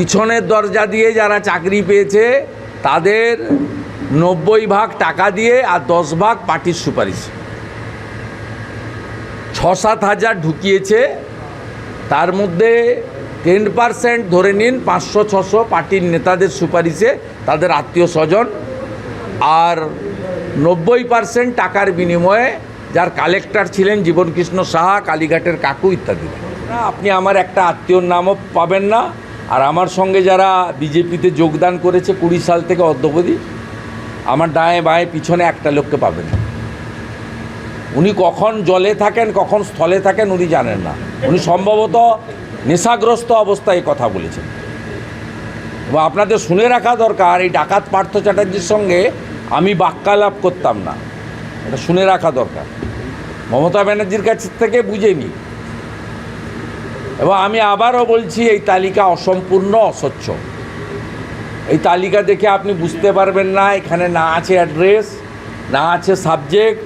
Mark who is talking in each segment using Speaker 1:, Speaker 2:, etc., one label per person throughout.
Speaker 1: পিছনের দরজা দিয়ে যারা চাকরি পেয়েছে, তাদের নব্বই ভাগ টাকা দিয়ে আর দশ ভাগ পার্টির সুপারিশ। ছ সাত হাজার ঢুকিয়েছে, তার মধ্যে টেন পার্সেন্ট ধরে নিন পাঁচশো ছশো পার্টির নেতাদের সুপারিশে তাদের আত্মীয় স্বজন, আর নব্বই পার্সেন্ট টাকার বিনিময়ে যার কালেক্টর ছিলেন জীবনকৃষ্ণ সাহা, কালীঘাটের কাকু ইত্যাদি। আপনি আমার একটা আত্মীয়র নামও পাবেন না। আর আমার সঙ্গে যারা বিজেপিতে যোগদান করেছে কুড়ি সাল থেকে অদ্যবধি, আমার ডায়ে বাঁয়ে পিছনে একটা লোককে পাবেন উনি কখন জলে থাকেন, কখন স্থলে থাকেন, উনি জানেন না। উনি সম্ভবত নেশাগ্রস্ত অবস্থায় কথা বলেছেন। এবং আপনাদের শুনে রাখা দরকার, এই ডাকাত পার্থ চ্যাটার্জির সঙ্গে আমি বাক্যালাপ করতাম না। এটা শুনে রাখা দরকার। মমতা ব্যানার্জির কাছ থেকে বুঝে নি এবং আমি আবারও বলছি, এই তালিকা অসম্পূর্ণ অস্বচ্ছ। এই তালিকা দেখে আপনি বুঝতে পারবেন না, এখানে না আছে অ্যাড্রেস, না আছে সাবজেক্ট,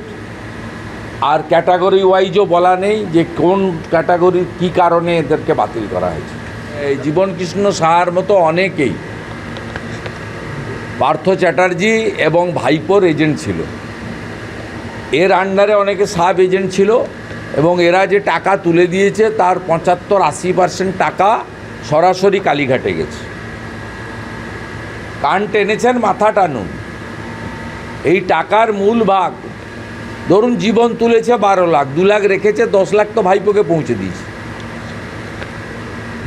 Speaker 1: আর ক্যাটাগরি ওয়াইজও বলা নেই যে কোন ক্যাটাগরির কী কারণে এদেরকে বাতিল করা হয়েছে। এই জীবনকৃষ্ণ সাহার মতো অনেকেই, পার্থ চ্যাটার্জি এবং ভাইপোর এজেন্ট ছিল। এর আন্ডারে অনেকে সাব এজেন্ট ছিল। এবং এরা যে টাকা তুলে দিয়েছে তার পঁচাত্তর আশি পার্সেন্ট টাকা সরাসরি কালীঘাটে গেছে। কান টেনেছেন, মাথা টানুন। এই টাকার মূল ভাগ, ধরুন জীবন তুলেছে বারো লাখ, দু লাখ রেখেছে, দশ লাখ তো ভাইপোকে পৌঁছে দিয়েছে।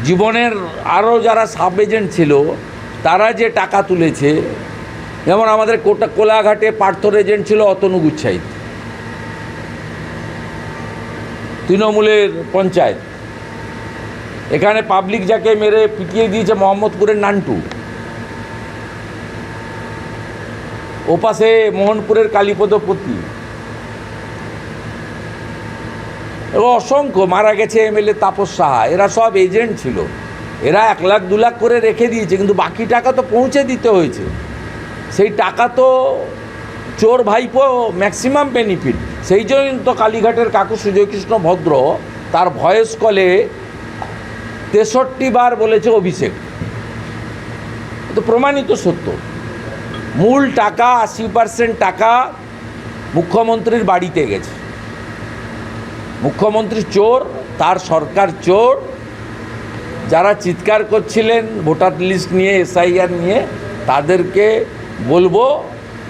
Speaker 1: জীবনের আরও যারা সাব এজেন্ট ছিল, তারা যে টাকা তুলেছে, যেমন আমাদের কোটা কোলাঘাটে পার্থর এজেন্ট ছিল অতনু গুচ্ছাইত তৃণমূলের পঞ্চায়েত। এখানে পাবলিক যাকে মেরে পিটিয়ে দিয়েছে মোহাম্মদপুরের নান্টু। ওপাশে মোহনপুরের কালীপদপতি এবং অসংখ্য মারা গেছে এমএলএ তাপস সাহা। এরা সব এজেন্ট ছিল। এরা এক লাখ, দু লাখ করে রেখে দিয়েছে, কিন্তু বাকি টাকা তো পৌঁছে দিতে হয়েছে। সেই টাকা তো চোর ভাইপো ম্যাক্সিমাম বেনিফিট সেই জন্য তো কালীঘাটের কাকু সুজয়কৃষ্ণ ভদ্র তার ভয়েস কলে তেষট্টি বার বলেছে অভিষেক। তো প্রমাণিত সত্য। মূল টাকা, আশি পার্সেন্ট টাকা মুখ্যমন্ত্রীর বাড়িতে গেছে। মুখ্যমন্ত্রী চোর, তার সরকার চোর। যারা চিৎকার করছিলেন ভোটার লিস্ট নিয়ে, এসআইআর নিয়ে, তাদেরকে বলব,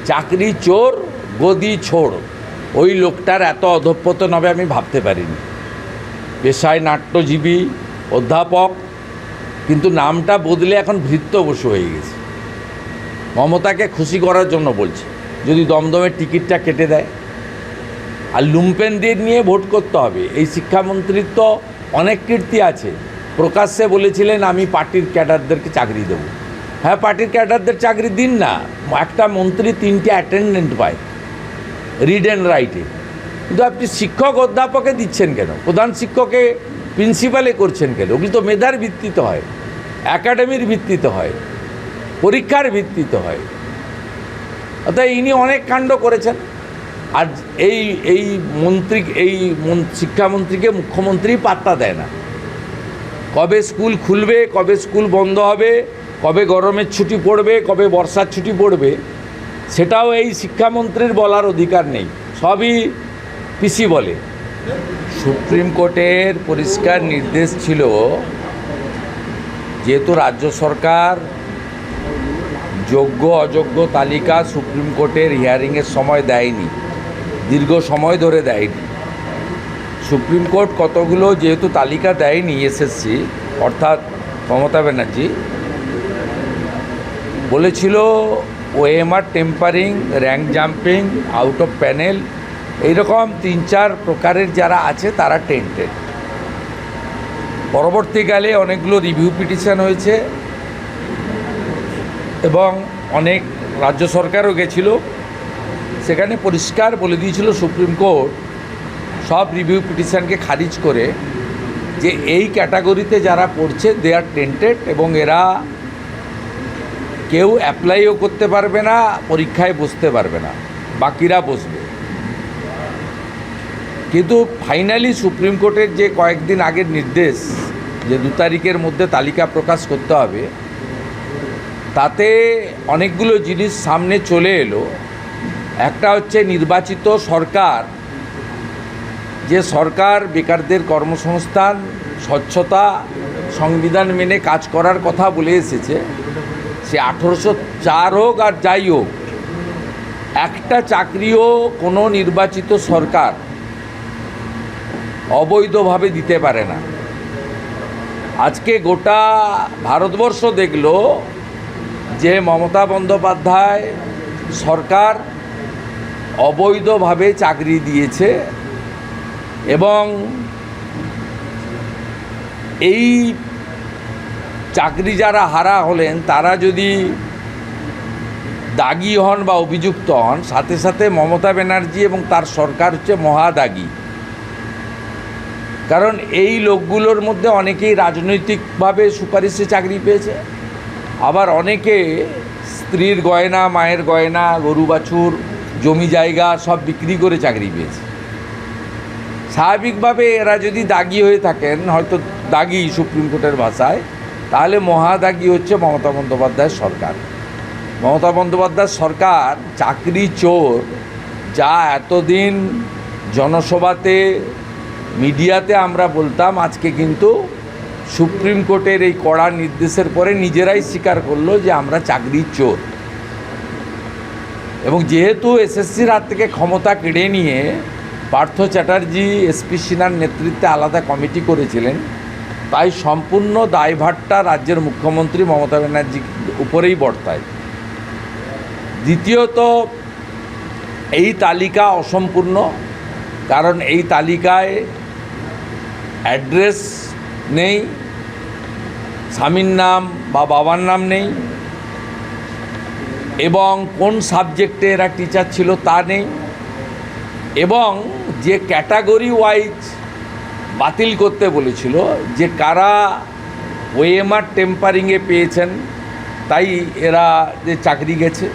Speaker 1: চাকরি চোর, গদি ছোড়। ওই লোকটার এত অধঃপতন হবে আমি ভাবতে পারিনি। পেশায় নাট্যজীবী, অধ্যাপক, কিন্তু নামটা বদলে এখন ভৃত্য বসু হয়ে গেছে। মমতাকে খুশি করার জন্য বলছে, যদি দমদমের টিকিটটা কেটে দেয়। আর লুম্পেনদের নিয়ে ভোট করতে হবে। এই শিক্ষামন্ত্রীর তো অনেক কীর্তি আছে। প্রকাশ্যে বলেছিলেন, আমি পার্টির ক্যাডারদেরকে চাকরি দেবো। হ্যাঁ পার্টির ক্যাডারদের চাকরি দিন না। একটা মন্ত্রী তিনটে অ্যাটেন্ডেন্ট পায়। রিড অ্যান্ড রাইটে কিন্তু আপনি শিক্ষক অধ্যাপকে দিচ্ছেন কেন? প্রধান শিক্ষকে প্রিন্সিপালে করছেন কেন? ওগুলো তো মেধার ভিত্তিতে হয় একাডেমির ভিত্তিতে হয়, পরীক্ষার ভিত্তিতে হয়। অর্থাৎ ইনি অনেক কাণ্ড করেছেন। আর এই এই মন্ত্রী, এই শিক্ষামন্ত্রীকে মুখ্যমন্ত্রী পাত্তা দেয় না। কবে স্কুল খুলবে, কবে স্কুল বন্ধ হবে, কবে গরমের ছুটি পড়বে, কবে বর্ষার ছুটি পড়বে সেটাও এই শিক্ষামন্ত্রীর বলার অধিকার নেই, সবই পিসি বলে। সুপ্রিম কোর্টের পরিষ্কার নির্দেশ ছিল, যেহেতু রাজ্য সরকার যোগ্য, অযোগ্য তালিকা সুপ্রিম কোর্টের হিয়ারিংয়ের সময় দেয়নি, দীর্ঘ সময় ধরে দেয়নি। সুপ্রিম কোর্ট কতগুলো যেহেতু তালিকা দেয়নি এসএসসি, অর্থাৎ মমতা ব্যানার্জি, বলেছিল OMR tampering, rank jumping out of panel এইরকম তিন চার প্রকারের যারা আছে তারা টেন্টেড পরবর্তীকালে অনেকগুলো রিভিউ পিটিশন হয়েছে এবং অনেক রাজ্য সরকারও গেছিল। সেখানে পরিষ্কার বলে দিয়েছিল সুপ্রিম কোর্ট সব রিভিউ পিটিশনকে খারিজ করে যে এই ক্যাটাগরিতে যারা পড়ছে দে আর টেন্টেড এবং এরা কেউ অ্যাপ্লাইও করতে পারবে না, পরীক্ষায় বসতে পারবে না, বাকিরা বসবে। কিন্তু ফাইনালি সুপ্রিম কোর্টের যে কয়েকদিন আগের নির্দেশ, যে দু তারিখের মধ্যে তালিকা প্রকাশ করতে হবে, তাতে অনেকগুলো জিনিস সামনে চলে এলো। একটা হচ্ছে নির্বাচিত সরকার, যে সরকার বেকারদের কর্মসংস্থান, স্বচ্ছতা, সংবিধান মেনে কাজ করার কথা বলে এসেছে। সে আঠেরোশো চার হোক আর যাই হোক, একটা চাকরিও কোনো নির্বাচিত সরকার অবৈধভাবে দিতে পারে না। আজকে গোটা ভারতবর্ষ দেখল যে মমতা বন্দ্যোপাধ্যায় সরকার অবৈধভাবে চাকরি দিয়েছে এবং এই চাকরি যারা হারা হলেন, তারা যদি দাগি হন বা অভিযুক্ত হন, সাথে সাথে মমতা ব্যানার্জি এবং তার সরকার হচ্ছে মহাদাগী। কারণ এই লোকগুলোর মধ্যে অনেকেই রাজনৈতিকভাবে সুপারিশে চাকরি পেয়েছে, আবার অনেকে স্ত্রীর গয়না, মায়ের গয়না, গরু, বাছুর, জমি জায়গা সব বিক্রি করে চাকরি পেয়েছে। স্বাভাবিকভাবে এরা যদি দাগি হয়ে থাকেন, হয়তো দাগি সুপ্রিম কোর্টের ভাষায় তাহলে মহাদাগি হচ্ছে? মমতা বন্দ্যোপাধ্যায়ের সরকার। মমতা বন্দ্যোপাধ্যায় সরকার চাকরি চোর, যা এতদিন জনসভাতে, মিডিয়াতে আমরা বলতাম, আজকে কিন্তু সুপ্রিম কোর্টের এই কড়া নির্দেশের পরে নিজেরাই স্বীকার করল যে আমরা চাকরি চোর। এবং যেহেতু এসএসসির হাত থেকে ক্ষমতা কেড়ে নিয়ে পার্থ চ্যাটার্জি এসপি সিনহার নেতৃত্বে আলাদা কমিটি করেছিলেন তাই সম্পূর্ণ দায়ভারটা রাজ্যের মুখ্যমন্ত্রী মমতা ব্যানার্জির উপরেই বর্তায়। দ্বিতীয়ত, এই তালিকা অসম্পূর্ণ, কারণ এই তালিকায় অ্যাড্রেস নেই, স্বামীর নাম বা বাবার নাম নেই, এবং কোন সাবজেক্টে এরা টিচার ছিল তা নেই, এবং যে ক্যাটাগরি ওয়াইজ বাতিল করতে বলেছিল যে কারা ওএমআর টেম্পারিংয়ে পেয়েছেন, তাই এরা যে চাকরি গেছে,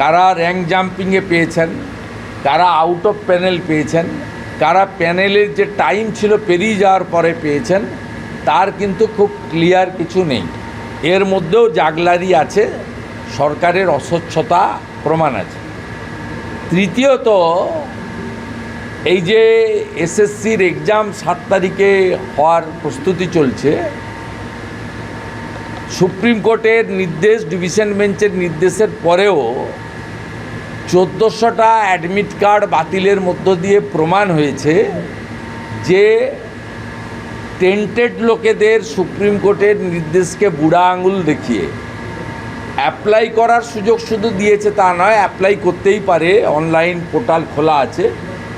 Speaker 1: কারা র্যাঙ্ক জাম্পিংয়ে পেয়েছেন, কারা আউট অফ প্যানেল পেয়েছেন, কারা প্যানেলের যে টাইম ছিল পেরিয়ে যাওয়ার পরে পেয়েছেন, তার কিন্তু খুব ক্লিয়ার কিছু নেই। এর মধ্যেও জাগলারি আছে, সরকারের অস্বচ্ছতা প্রমাণ আছে। তৃতীয়ত এই যে এসএসসির এক্সাম সাত তারিখে হওয়ার প্রস্তুতি চলছে, সুপ্রিম কোর্টের নির্দেশ, ডিভিশন বেঞ্চের নির্দেশের পরেও চোদ্দোশোটা অ্যাডমিট কার্ড বাতিলের মধ্য দিয়ে প্রমাণ হয়েছে যে টেন্টেড লোকেদের সুপ্রিম কোর্টের নির্দেশকে বুড়া আঙুল দেখিয়ে অ্যাপ্লাই করার সুযোগ শুধু দিয়েছে তা নয় অ্যাপ্লাই করতেই পারে অনলাইন পোর্টাল খোলা আছে।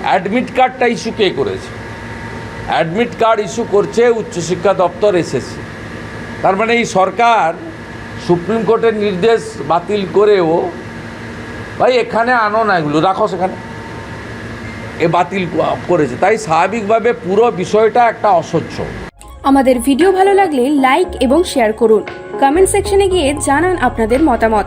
Speaker 1: অ্যাডমিট কার্ডটা ইস্যু কে করেছে? অ্যাডমিট কার্ড ইস্যু করছে উচ্চশিক্ষা দপ্তর এসএসসি তার মানে এই সরকার সুপ্রিম কোর্টের নির্দেশ বাতিল করেও, ভাই, এখানে আনো না এগুলো, রাখো সেখানে। এ বাতিল করেছে। তাই স্বাভাবিকভাবে পুরো বিষয়টা একটা অসহ্য
Speaker 2: আমাদের ভিডিও ভালো লাগলে লাইক এবং শেয়ার করুন। কমেন্ট সেকশনে গিয়ে জানান আপনাদের মতামত।